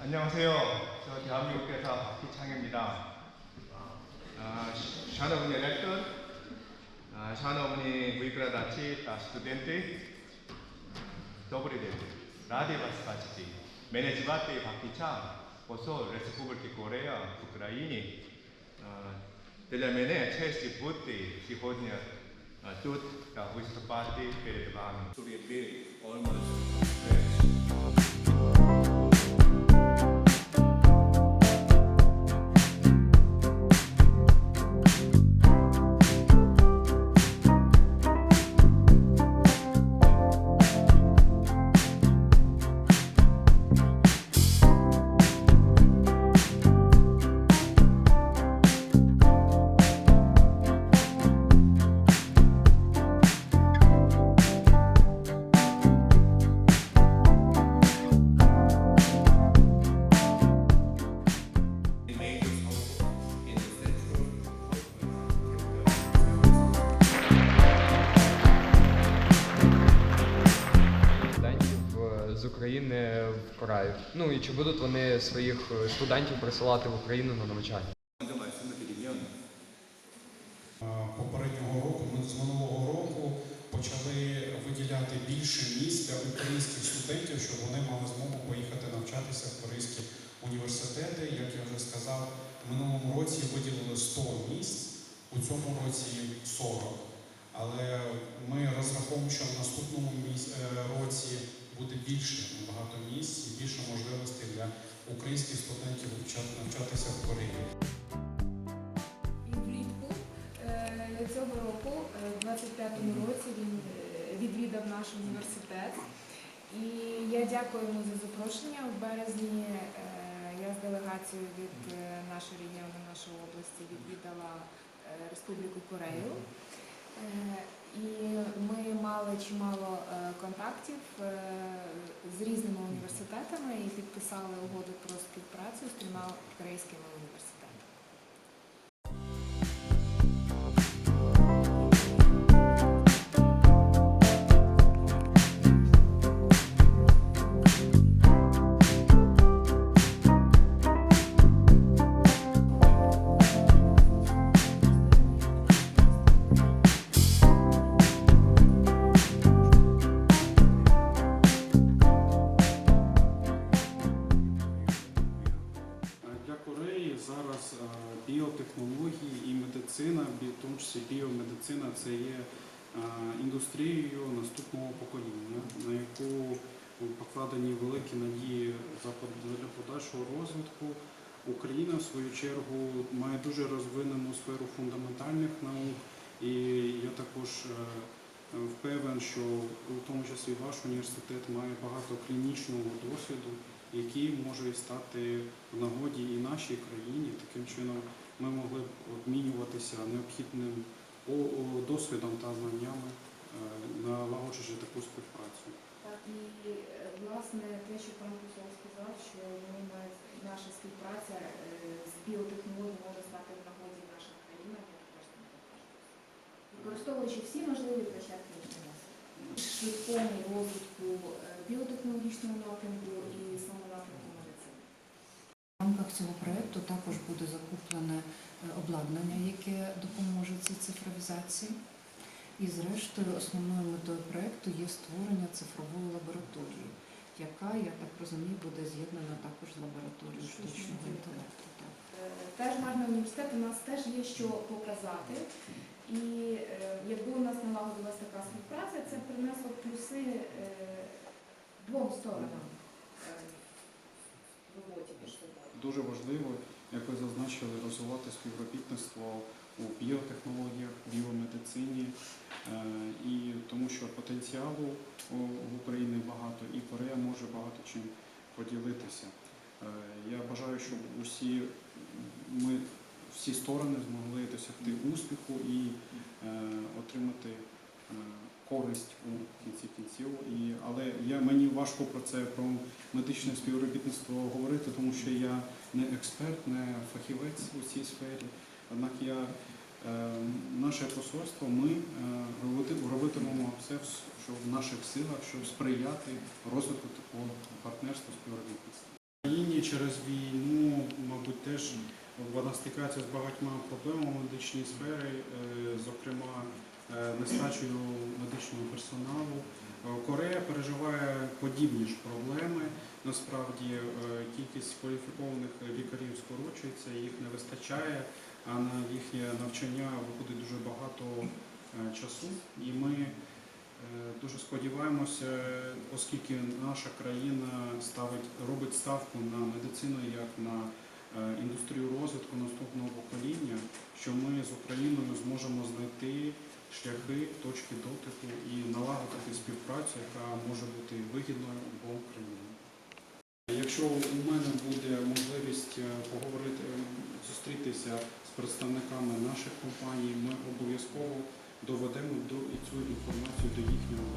안녕하세요. 저 대한민국 대사 박희창입니다. 샤나 분이 렉턴, 아, 샤나 분이 무이그라다치, 다 스튜덴테, 더블이 되 라디바스 바치티, 매니지바티 박희창, посол Республіки Корея в Україні. Uh, Для мене честь бути сьогодні uh, тут та виступати перед вами. України в Кораї. Ну і чи будуть вони своїх е, студентів присилати в Україну на навчання? Попереднього року ми з минулого року почали виділяти більше місць для українських студентів, щоб вони мали змогу поїхати навчатися в корейські університети. Як я вже сказав, в минулому році виділили 100 місць, у цьому році 40. Але ми розраховуємо, що в наступному е, році буде більше українських студентів навчатися в Кореї. Влітку е, цього року, е, в 25-му році, він е, відвідав наш університет. І я дякую йому за запрошення. В березні я з делегацією від нашого регіону, нашої області відвідала Республіку Корею. І ми мали чимало контактів е, з різними університетами і підписали угоду про співпрацю з трьома корейськими університетами. Для зараз е, біотехнології і медицина, в тому числі біомедицина, це є е, індустрією наступного покоління, на яку покладені великі надії для подальшого розвитку. Україна, в свою чергу, має дуже розвинену сферу фундаментальних наук, і я також е, впевнен, що у тому числі ваш університет має багато клінічного досвіду, який може стати в нагоді і нашій країні. Таким чином ми могли б обмінюватися необхідним досвідом та знаннями, е, налагоджуючи таку співпрацю. Так, і е, власне те, що пан посол сказав, що мають наша співпраця е, з біотехнологією може стати в нагоді наших країн. Використовуючи всі можливі площадки, які у нас швидкому розвитку біотехнологічного напрямку і. В рамках цього проєкту також буде закуплене е, обладнання, яке допоможе цій цифровізації. І зрештою основною метою проєкту є створення цифрової лабораторії, яка, я так розумію, буде з'єднана також з лабораторією штучного інтелекту. Е, Теж гарний університет, у нас теж є що показати. І е, якби у нас налагодилась така співпраця, це принесло плюси двом сторонам в роботі собою. Дуже важливо, як ви зазначили, розвивати співробітництво у біотехнологіях, біомедицині, е, і тому що потенціалу в Україні багато, і Корея може багато чим поділитися. Е, Я бажаю, щоб усі ми всі сторони змогли досягти успіху і е, отримати користь у кінці кінців. І, але я, мені важко про це про медичне співробітництво говорити, тому що я не експерт, не фахівець у цій сфері. Однак я е, наше посольство, ми е, робити- робитимемо все, що в наших силах, щоб сприяти розвитку такого партнерства співробітництва. Україні через війну, мабуть, теж вона стикається з багатьма проблемами в медичній сфері, е, зокрема е, нестачею медичного персоналу. Е, Корея переживає подібні ж проблеми. Насправді е, кількість кваліфікованих лікарів скорочується, їх не вистачає, а на їхнє навчання виходить дуже багато е, часу. І ми е, дуже сподіваємося, оскільки наша країна ставить, робить ставку на медицину як на е, індустрію розвитку наступного покоління, що ми з Україною зможемо знайти шляхи, точки дотику і налагодити співпрацю, яка може бути вигідною обом країнам. Якщо у мене буде можливість е, поговорити, е, зустрітися з представниками наших компаній, ми обов'язково доведемо цю інформацію до їхнього.